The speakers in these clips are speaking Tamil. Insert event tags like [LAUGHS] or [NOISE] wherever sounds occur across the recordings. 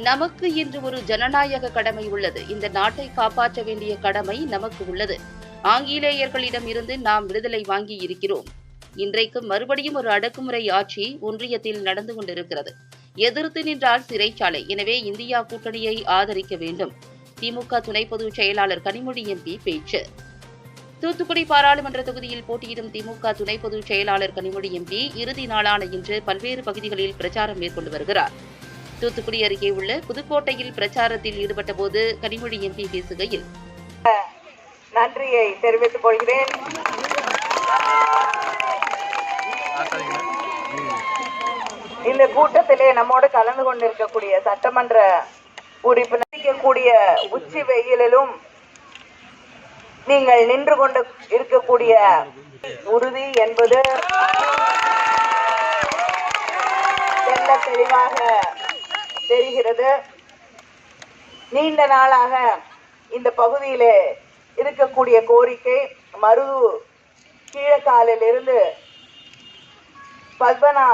நமக்கு இன்று ஒரு ஜனநாயக கடமை உள்ளது. இந்த நாட்டை காப்பாற்ற வேண்டிய கடமை நமக்கு உள்ளது. ஆங்கிலேயர்களிடம் இருந்து நாம் விடுதலை வாங்கி இருக்கிறோம். இன்றைக்கு மறுபடியும் ஒரு அடக்குமுறை ஆட்சி ஒன்றியத்தில் நடந்து கொண்டிருக்கிறது. எதிர்த்து நின்றால் சிறைச்சாலை. எனவே இந்தியா கூட்டணியை ஆதரிக்க வேண்டும். திமுக துணை பொதுச் செயலாளர் கனிமொழி எம்பி பேச்சு. தூத்துக்குடி பாராளுமன்ற தொகுதியில் போட்டியிடும் திமுக துணை பொதுச் செயலாளர் கனிமொழி எம்பி இறுதி நாளான இன்று பல்வேறு பகுதிகளில் பிரச்சாரம் மேற்கொண்டு வருகிறார். தூத்துக்குடி அருகே உள்ள புதுக்கோட்டையில் பிரச்சாரத்தில் ஈடுபட்ட போது கனிமொழி எம்பி பேசுகையில். நன்றியை தெரிவித்துக் கொள்கிறேன். இந்த கூட்டத்திலே நம்மோடு கலந்து கொண்டிருக்கக்கூடிய சட்டமன்ற உறுப்பினர் உச்சி வெயிலிலும் நீங்கள் நின்று கொண்டு இருக்கக்கூடிய உறுதி என்பது தெள்ள தெளிவாக தெரிகிறது. நீண்ட நாளாக இந்த பகுதியிலே இருக்கக்கூடிய கோரிக்கை மரு கீழக்காலிலிருந்து பத்மனா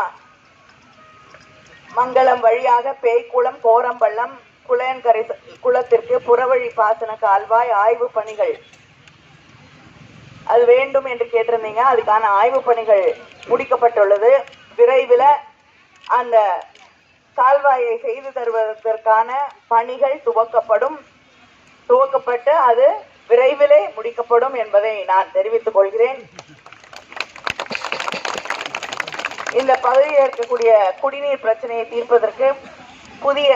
மங்கலம் வழியாக பேய்க்குளம் கோரம்பள்ளம் குளையன்கரை குளத்திற்கு புறவழி பாசன கால்வாய் ஆய்வு பணிகள். அது வேண்டும் என்று கேட்டிருந்தீங்க. அதுக்கான ஆய்வு பணிகள் முடிக்கப்பட்டுள்ளது. விரைவில் அந்த கால்வாயை செய்து தருவதற்கான பணிகள் துவக்கப்படும். துவக்கப்பட்டு அது விரைவிலே முடிக்கப்படும் என்பதை நான் தெரிவித்துக் கொள்கிறேன். இந்த பகுதியில் இருக்கக்கூடிய குடிநீர் பிரச்சனையை தீர்ப்பதற்கு புதிய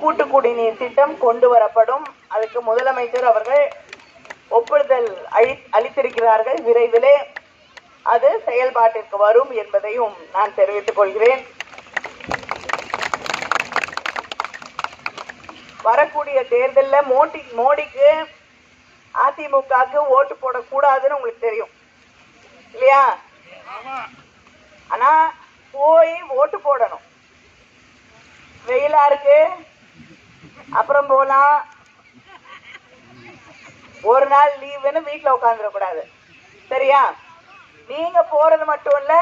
கூட்டு குடிநீர் திட்டம் கொண்டு வரப்படும். அதுக்கு முதலமைச்சர் அவர்கள் ஒப்புதல் அளி அளித்திருக்கிறார்கள். விரைவிலே அது செயல்பாட்டிற்கு வரும் என்பதையும் நான் தெரிவித்துக் கொள்கிறேன். வரக்கூடிய தேர்தலில் மோடி மோடிக்கு அதிமுகவுக்கு ஓட்டு போடக்கூடாதுன்னு உங்களுக்கு தெரியும். இல்லையா? ஆனா போய் ஓட்டு போடணும். வெயிலா இருக்கு. அப்புறம் போலாம். ஒரு நாள் லீவுன்னு வீட்டுல உட்காந்துடக்கூடாது சரியா? நீங்க போறது மட்டும் இல்ல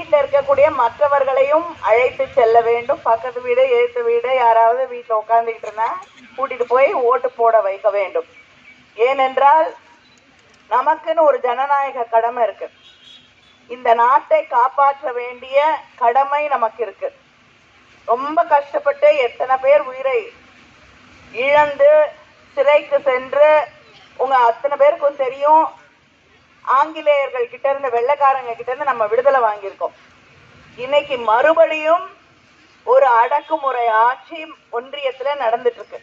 வீட்டில் இருக்கக்கூடிய மற்றவர்களையும் அழைத்து செல்ல வேண்டும். பக்கத்து வீடு எழுத்து வீடு யாராவது வீட்டில் உட்காந்துக்கிட்டு இருந்தா கூட்டிட்டு போய் ஓட்டு போட வைக்க வேண்டும். ஏனென்றால் நமக்குன்னு ஒரு ஜனநாயக கடமை இருக்கு. இந்த நாட்டை காப்பாற்ற வேண்டிய கடமை நமக்கு இருக்கு. ரொம்ப கஷ்டப்பட்டு எத்தனை பேர் உயிரை இழந்து சிறைக்கு சென்று உங்க அத்தனை பேருக்கும் தெரியும் ஆங்கிலேயர்கள் கிட்ட இருந்து வெள்ளைக்காரங்க கிட்ட இருந்து நம்ம விடுதலை வாங்கியிருக்கோம். இன்னைக்கு மறுபடியும் ஒரு அடக்குமுறை ஆட்சி ஒன்றியத்துல நடந்துட்டு இருக்கு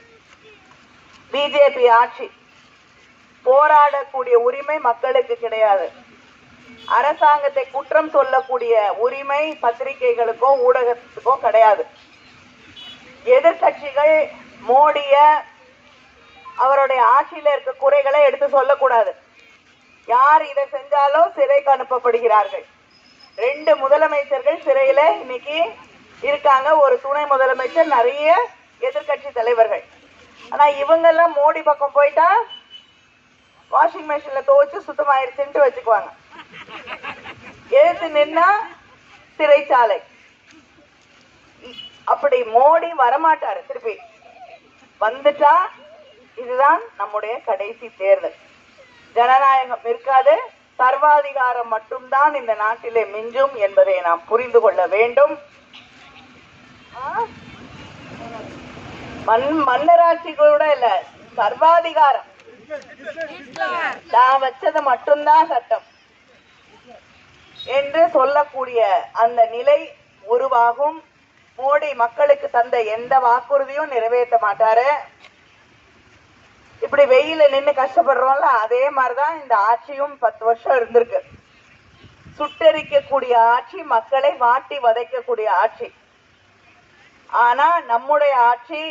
பிஜேபி ஆட்சி. போராடக்கூடிய உரிமை மக்களுக்கு கிடையாது. அரசாங்கத்தை குற்றம் சொல்லக்கூடிய உரிமை பத்திரிகைகளுக்கோ ஊடகத்துக்கோ கிடையாது. எதிர்கட்சிகள் மோடிய அவருடைய ஆட்சியில இருக்க குறைகளை எடுத்து சொல்லக்கூடாது. யார் இதை செஞ்சாலும் சிறைக்கு அனுப்பப்படுகிறார்கள். ரெண்டு முதலமைச்சர்கள் சிறையில இன்னைக்கு இருக்காங்க. ஒரு துணை முதலமைச்சர் நிறைய எதிர்கட்சி தலைவர்கள். ஆனா இவங்கெல்லாம் மோடி பக்கம் போயிட்டா வாஷிங் மிஷின்ல துவைச்சு சுத்தமாயிருச்சுன்ட்டு வச்சுக்குவாங்க. எழுத்து நின்னா சிறைச்சாலை. அப்படி மோடி வரமாட்டாரு. திருப்பி வந்துட்டா இதுதான் நம்முடைய கடைசி தேர்தல். ஜனநாயகம் இருக்காது. சர்வாதிகாரம் மட்டும்தான் இந்த நாட்டிலே மிஞ்சும் என்பதை நாம் புரிந்து கொள்ள வேண்டும். மண் மன்னராட்சி கூட இல்ல சர்வாதிகாரம். நான் வச்சது மட்டும்தான் சட்டம். என்று சொல்லக்கூடிய அந்த நிலை உருவாகும். மோடி மக்களுக்கு தந்த எந்த வாக்குறுதியும் நிறைவேற்ற மாட்டாரு. இப்படி வெயில நின்று கஷ்டப்படுறோம்ல அதே மாதிரிதான் இந்த ஆட்சியும் பத்து வருஷம் இருந்திருக்கு. சுட்டெரிக்கக்கூடிய ஆட்சி மக்களை வாட்டி வதைக்கக்கூடிய ஆட்சி. ஆனா நம்முடைய ஆட்சி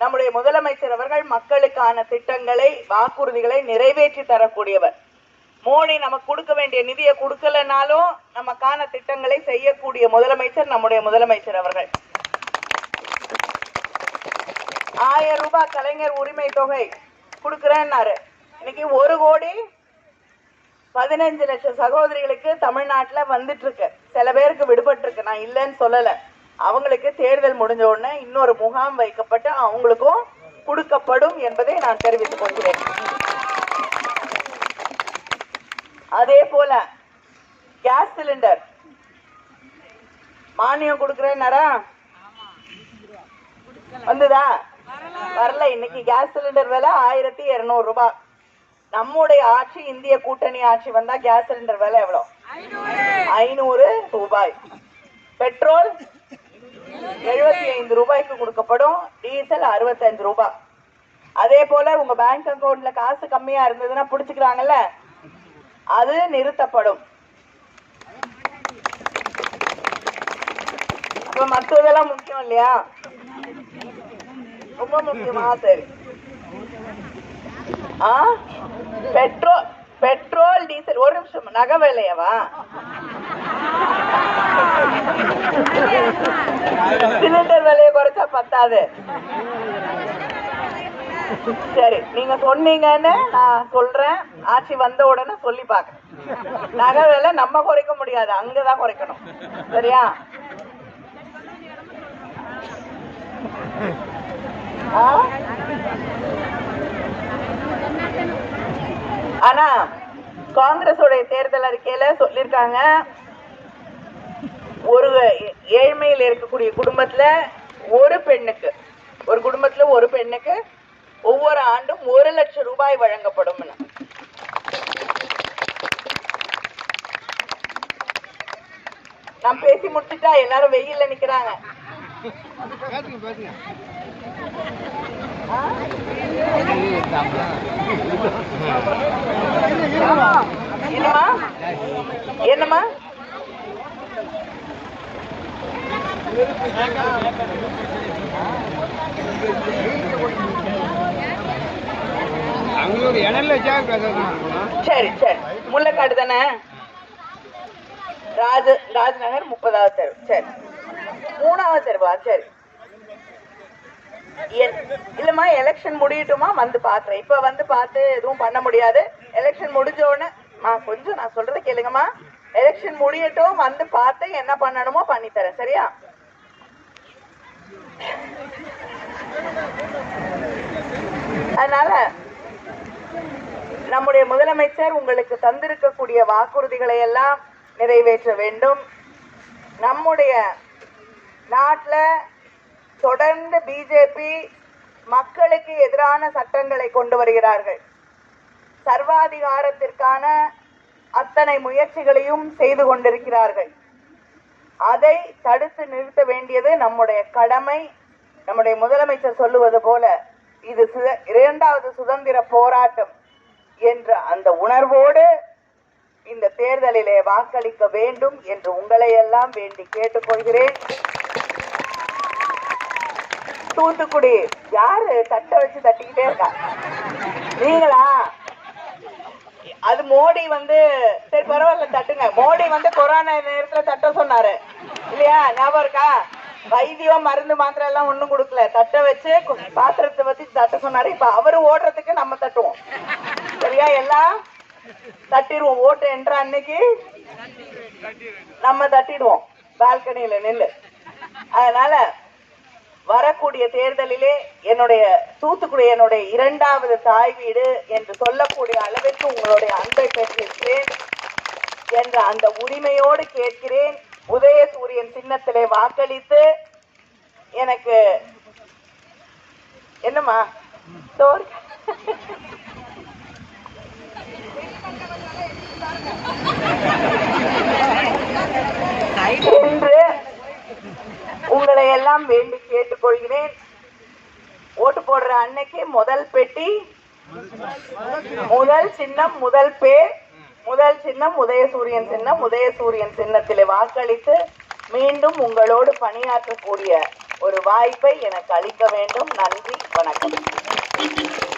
நம்முடைய முதலமைச்சர் அவர்கள் மக்களுக்கான திட்டங்களை வாக்குறுதிகளை நிறைவேற்றி தரக்கூடியவர். மோடி நமக்கு கொடுக்க வேண்டிய நிதியை கொடுக்கலனாலும் நமக்கான திட்டங்களை செய்யக்கூடிய முதலமைச்சர் நம்முடைய முதலமைச்சர் அவர்கள். ஆயிரம் ரூபாய் கலைஞர் உரிமை தொகை கொடுக்கிறேன்னாரு. இன்னைக்கு ஒரு கோடி பதினஞ்சு லட்சம் சகோதரிகளுக்கு தமிழ்நாட்டுல வந்துட்டு இருக்கு சில பேருக்கு விடுபட்டு இருக்கு நான் இல்லைன்னு சொல்லல. அவங்களுக்கு தேர்தல் முடிஞ்ச உடனே இன்னொரு முகாம் வைக்கப்பட்டு அவங்களுக்கும் கொடுக்கப்படும் என்பதை நான் தெரிவித்துக் கொள்கிறேன். அதே போல கேஸ் சிலிண்டர். மானியம் கொடுக்கிறேன்னாரா? வந்துதா? வரல இன்னைக்கு கேஸ் சிலிண்டர் விலை ஆயிரத்தி இருநூறு ரூபாய் நம்முடைய ஆட்சி இந்திய கூட்டணி ஆட்சி வந்தா கேஸ் சிலிண்டர் விலை எவ்வளவு ஐநூறு ரூபாய். பெட்ரோல் எழுபத்தி ஐந்து ரூபாய்க்கு கொடுக்கப்படும் டீசல் அறுபத்தஞ்சு ரூபாய் அதே போல உங்க பேங்க் அக்கௌண்ட்ல காசு கம்மியா இருந்ததுன்னா புடிச்சுக்கிறாங்கல்ல? அது நிறுத்தப்படும். அப்ப மற்றதெல்லாம் முக்கியம் இல்லையா? ரொம்ப முக்கியமா? சரி. ஆ? பெட்ரோல் பெட்ரோல் டீசல் ஒரு நிமிஷம் நகை விலையவா? சிலிண்டர் விலையை குறைச்சா பத்தாது. சரி நீங்க சொன்னீங்கன்னு நான் சொல்றேன். ஆட்சி வந்த உடனே சொல்லி பாக்குறேன் நகை விலை நம்ம குறைக்க முடியாது அங்கதான் குறைக்கணும். சரியா? ஆனா காங்கிரஸோட தேர்தல் அறிக்கையில சொல்லிருக்காங்க ஒரு ஏழ்மையில் இருக்கக்கூடிய குடும்பத்துல ஒரு பெண்ணுக்கு ஒரு குடும்பத்துல ஒரு பெண்ணுக்கு ஒவ்வொரு ஆண்டும் ஒரு லட்சம் ரூபாய் வழங்கப்படும் நான் பேசி முடிச்சுட்டா எல்லாரும் வெயில்ல நிக்கிறாங்க. ஆ? என்னம்மா? என்னம்மா? அவங்களுக்கு இடையில வச்சா சரி சரி. முள்ளக்காடு தானே? ராஜ ராஜ்நகர் முப்பதாவது தெரு. சரி. மூணாவது தெருவா சரி. இல்லம்மா எலெக்ஷன் முடியட்டுமா? வந்து பாக்குறேன். இப்ப வந்து பார்த்து எதுவும் பண்ண முடியாது. எலெக்ஷன் முடிஞ்ச உடனே கொஞ்சம் நான் சொல்றதை கேளுங்கம்மா. எலெக்ஷன் முடியட்டும் வந்து பார்த்து என்ன பண்ணணுமோ பண்ணி தரேன் சரியா? அதனால நம்முடைய முதலமைச்சர் உங்களுக்கு தந்திருக்கக்கூடிய வாக்குறுதிகளை எல்லாம் நிறைவேற்ற வேண்டும். நம்முடைய நாட்டில் தொடர்ந்து பிஜேபி மக்களுக்கு எதிரான சட்டங்களை கொண்டு வருகிறார்கள். சர்வாதிகாரத்திற்கான அத்தனை முயற்சிகளையும் செய்து கொண்டிருக்கிறார்கள். அதை தடுத்து நிறுத்த வேண்டியது நம்முடைய கடமை. நம்முடைய முதலமைச்சர் சொல்லுவது போல இது சுத- இரண்டாவது சுதந்திர போராட்டம் என்ற அந்த உணர்வோடு இந்த தேர்தலிலே வாக்களிக்க வேண்டும் என்று உங்களை எல்லாம் வேண்டி கேட்டுக்கொள்கிறேன். தூத்துக்குடி. யாரு? தட்டை வச்சு தட்டிக்கிட்டே இருக்கா? நீங்களா? அது மோடி வந்து சரி பரவாயில்ல தட்டுங்க. மோடி வந்து கொரோனா நேரத்துல தட்ட சொன்னாரு. இல்லையா? ஞாபகம் இருக்கா? வைத்தியம் மருந்து மாத்திரை எல்லாம் ஒண்ணும் கொடுக்கல. தட்ட வச்சு பாத்திரத்தை வச்சு தட்ட சொன்னாரு. இப்ப அவரு ஓடுறதுக்கு நம்ம தட்டுவோம். சரியா? எல்லாம் தட்டிடுவோம். ஓட்டு என்ற அன்னைக்கு நம்ம தட்டிடுவோம். பால்கனியில நெல்லு. அதனால வரக்கூடிய தேர்தலிலே என்னுடைய தூத்துக்குடி என்னுடைய இரண்டாவது தாய் வீடு என்று சொல்லக்கூடிய அளவிற்கு உங்களுடைய அன்பை பெற்றிருக்கிறேன் என்ற அந்த உரிமையோடு கேட்கிறேன். உதயசூரியன் சின்னத்திலே வாக்களித்து எனக்கு என்னம்மா? சோறு என்று [LAUGHS] உங்களை எல்லாம் வேண்டி கேட்டுக்கொள்கிறேன் ஓட்டு போடுற அன்னைக்கு முதல் பெட்டி முதல் சின்னம் முதல் பேர் முதல் சின்னம் உதயசூரியன் சின்னம் உதயசூரியன் சின்னத்திலே வாக்களித்து மீண்டும் உங்களோடு பணியாற்றக்கூடிய ஒரு வாய்ப்பை எனக்கு அளிக்க வேண்டும். நன்றி வணக்கம்.